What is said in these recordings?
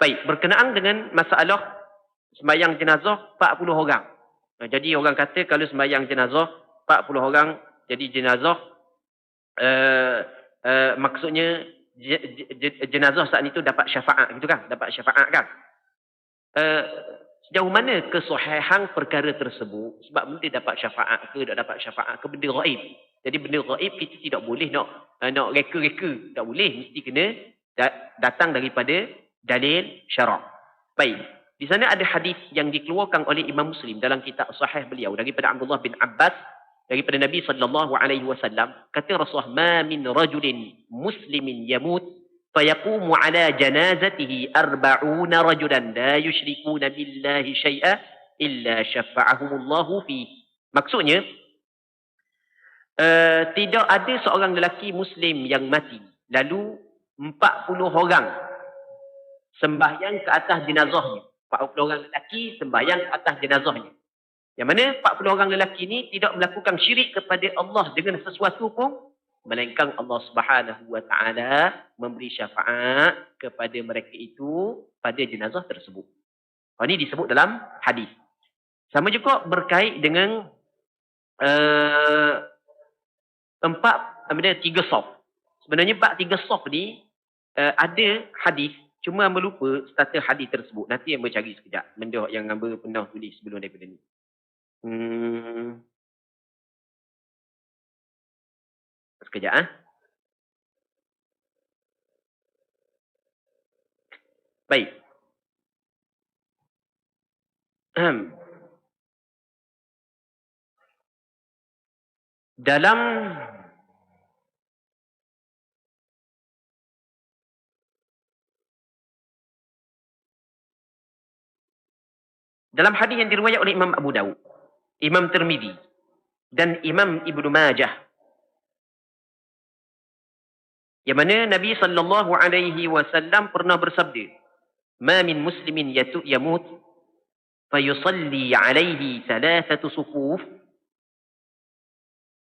Baik, berkenaan dengan masalah sembahyang jenazah 40 orang. Jadi orang kata kalau sembahyang jenazah 40 orang jadi jenazah uh, uh, maksudnya jenazah saat itu dapat syafaat gitu kan? Dapat syafaat kan? Uh, sejauh mana kesahihan perkara tersebut sebab mungkin dapat syafaat ke tak dapat syafaat ke benda gaib. Jadi benda gaib kita tidak boleh nak nak reka-reka, tak boleh mesti kena datang daripada dalil syarak. Baik. Di sana ada hadis yang dikeluarkan oleh Imam Muslim dalam kitab sahih beliau daripada Abdullah bin Abbas daripada Nabi sallallahu alaihi wasallam kata Rasulullah ma min rajulin muslimin yamut fayaqumu ala janazatihi arba'una rajulan la yushrikuna billahi syai'a illa syafa'ahumullahu fi maksudnya uh, tidak ada seorang lelaki muslim yang mati lalu 40 orang sembahyang ke atas jenazahnya. 40 orang lelaki sembahyang ke atas jenazahnya. Yang mana 40 orang lelaki ini tidak melakukan syirik kepada Allah dengan sesuatu pun. Melainkan Allah subhanahu wa ta'ala memberi syafaat kepada mereka itu pada jenazah tersebut. Oh, ini disebut dalam hadis. Sama juga berkait dengan uh, empat, apa tiga soft. Sebenarnya empat tiga soft ni uh, ada hadis Cuma hamba lupa starter hadis tersebut. Nanti hamba cari sekejap. Benda yang hamba pernah tulis sebelum daripada ni. Hmm. Sekejap ah. Baik. Hmm. Dalam Dalam hadis yang diriwayat oleh Imam Abu Dawud, Imam Tirmidzi dan Imam Ibnu Majah. Yang mana Nabi sallallahu alaihi wasallam pernah bersabda, "Ma min muslimin yatu yamut fayusalli alaihi thalathatu sufuf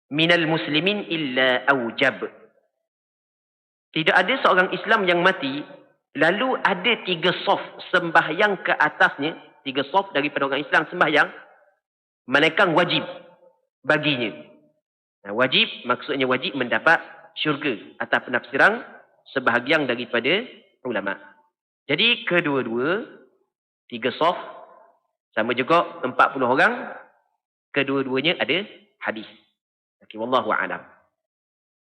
min al-muslimin illa awjab." Tidak ada seorang Islam yang mati lalu ada tiga saf sembahyang ke atasnya tiga soft daripada orang Islam sembahyang malaikat wajib baginya. Nah, wajib maksudnya wajib mendapat syurga atas penafsiran sebahagian daripada ulama. Jadi kedua-dua tiga soft sama juga empat puluh orang kedua-duanya ada hadis. Okay, wallahu a'lam